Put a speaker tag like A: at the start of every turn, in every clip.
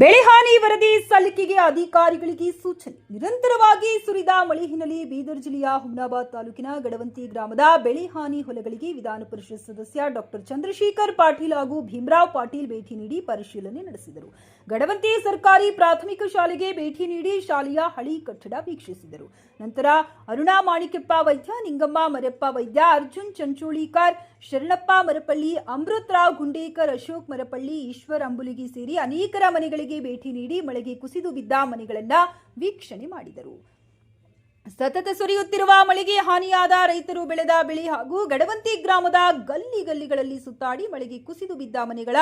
A: ಬೆಳೆ ಹಾನಿ ವರದಿ ಸಲ್ಲಿಕೆಗೆ ಅಧಿಕಾರಿಗಳಿಗೆ ಸೂಚನೆ. ನಿರಂತರವಾಗಿ ಸುರಿದ ಮಳೆ ಹಿನ್ನೆಲೆ ಬೀದರ್ ಜಿಲ್ಲೆಯ ಹುಮ್ನಾಬಾದ್ ತಾಲೂಕಿನ ಗಡವಂತಿ ಗ್ರಾಮದ ಬೆಳೆ ಹಾನಿ ಹೊಲಗಳಿಗೆ ವಿಧಾನ ಪರಿಷತ್ ಸದಸ್ಯ ಡಾಕ್ಟರ್ ಚಂದ್ರಶೇಖರ್ ಪಾಟೀಲ್ ಹಾಗೂ ಭೀಮರಾವ್ ಪಾಟೀಲ್ ಭೇಟಿ ನೀಡಿ ಪರಿಶೀಲನೆ ನಡೆಸಿದರು. ಗಡವಂತಿ ಸರ್ಕಾರಿ ಪ್ರಾಥಮಿಕ ಶಾಲೆಗೆ ಭೇಟಿ ನೀಡಿ ಶಾಲೆಯ ಹಳಿ ಕಟ್ಟಡ ವೀಕ್ಷಿಸಿದರು. ನಂತರ ಅರುಣಾ ಮಾಣಿಕೆಪ್ಪ ವೈದ್ಯ, ನಿಂಗಮ್ಮ ಮರಪ್ಪ ವೈದ್ಯ, ಅರ್ಜುನ್ ಚಂಚೋಳಿಕಾರ್, ಶರಣಪ್ಪ ಮರಪಳ್ಳಿ, ಅಮೃತರಾವ್ ಗುಂಡೇಕರ್, ಅಶೋಕ್ ಮರಪಳ್ಳಿ, ಈಶ್ವರ್ ಅಂಬುಲಿಗಿ ಸೇರಿ ಅನೇಕರ ಮನೆಗಳಿಗೆ ಭೇಟಿ ನೀಡಿ ಮಳೆಗೆ ಕುಸಿದು ಬಿದ್ದ ಮನೆಗಳನ್ನ ವೀಕ್ಷಣೆ ಮಾಡಿದರು. ಸತತ ಸುರಿಯುತ್ತಿರುವ ಮಳೆಗೆ ಹಾನಿಯಾದ ರೈತರು ಬೆಳೆದ ಬೆಳೆ ಹಾಗೂ ಗಡವಂತಿ ಗ್ರಾಮದ ಗಲ್ಲಿ ಗಲ್ಲಿಗಳಲ್ಲಿ ಸುತ್ತಾಡಿ ಮಳೆಗೆ ಕುಸಿದು ಬಿದ್ದ ಮನೆಗಳ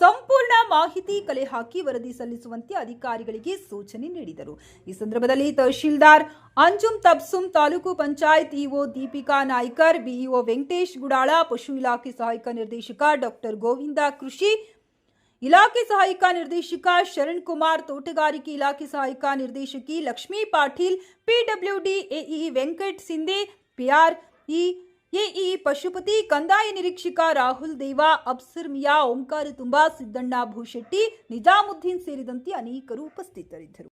A: ಸಂಪೂರ್ಣ ಮಾಹಿತಿ ಕಲೆ ಹಾಕಿ ವರದಿ ಸಲ್ಲಿಸುವಂತೆ ಅಧಿಕಾರಿಗಳಿಗೆ ಸೂಚನೆ ನೀಡಿದರು. ಈ ಸಂದರ್ಭದಲ್ಲಿ ತಹಶೀಲ್ದಾರ್ ಅಂಜುಮ್ ತಪ್ಸುಂ ತಾಲೂಕು ಪಂಚಾಯತ್ ಇಒ ದೀಪಿಕಾ ನಾಯ್ಕರ್, ಬಿಇಒ ವೆಂಕಟೇಶ್ ಗುಡಾಳ, ಪಶು ಇಲಾಖೆ ಸಹಾಯಕ ನಿರ್ದೇಶಕ ಡಾಕ್ಟರ್ ಗೋವಿಂದ ಕೃಷಿ ಇಲಾಖೆ ಸಹಾಯಕ ನಿರ್ದೇಶಕ ಶರಣ್ ಕುಮಾರ್ ತೋಟಗಾರಿಕೆ ಇಲಾಖೆ ಸಹಾಯಕ ನಿರ್ದೇಶಕಿ Lakshmi Patil PWD AE Venkat Sindhe PR E AE Pashupati ಕಂದಾಯ ನಿರೀಕ್ಷಕ ರಾಹುಲ್ ದೇವಾ ಅಬ್ಸರ್ ಮಿಯಾ ಓಂಕಾರ ತುಂಬಾ ಸಿದ್ದಣ್ಣ ಭೂಶೆಟ್ಟಿ ನಿಜಾಮುದ್ದೀನ್ ಸೇರಿದಂತೆ ಅನೇಕರು ಉಪಸ್ಥಿತರಿದ್ದರು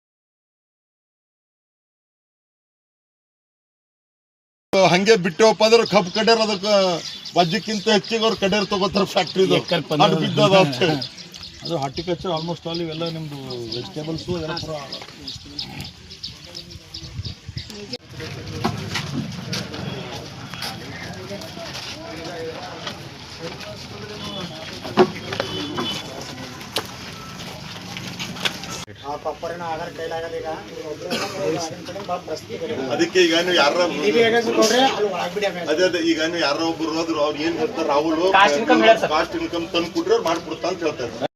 B: ಹಂಗೆ ಬಿಟ್ಟವಪ್ಪ ಅಂದ್ರೆ ಕಬ್ಬು ಕಡ್ಯಾರ ಅದಕ್ಕೆ ವಜ್ಜಕ್ಕಿಂತ ಹೆಚ್ಚಿಗೆ ಅವ್ರು ಕಡ್ಯಾರ ತಗೋತಾರ ಫ್ಯಾಕ್ಟ್ರಿ
C: ಎಕ್ಕರ್ ಪಂದ್ಯ
B: ಬಿದ್ದದ ಅಂತ ಹೇಳಿ
C: ಅದು ಹಾರ್ಟಿಕಲ್ಚರ್ ಆಲ್ಮೋಸ್ಟ್ ಆಲ್ ಇವೆಲ್ಲ ನಿಮ್ದು ವೆಜಿಟೇಬಲ್ಸು ಎಲ್ಲ ಪೂರ
D: ಆ ಪಪ್ಪರಿನ ಆಧಾರ್ ಕೈಲಾಗಲ್ಲ ಈಗ ನೀವು ಒಬ್ರು ಆಗಿನ ಕಡೆ ಭಾಳ ಪ್ರಶ್ನೆ ಇದೆ.
B: ಅದಕ್ಕೆ ಈಗ ನೀವು ಯಾರ
D: TV agents ಕೊಡ್ರಿ, ಅಲ್ಲಿ ಒಳಗ್ ಬಿಡಿ
B: ಅದೇ ಅದೇ ಈಗ ನೀವು ಯಾರೋ ಒಬ್ರು ಹೋದ್ರು ಅವ್ರು ಏನ್ ಹೇಳ್ತಾರ ರಾಹುಲ್
D: Caste income ಹೇಳ್ತಾರೆ.
B: ಕಾಸ್ಟ್ ಇನ್ಕಮ್ ತಂದು ಕೊಡ್ರಿ ಅವ್ರು ಮಾಡ್ಕೊಡ್ತಾ ಅಂತ ಹೇಳ್ತಾರೆ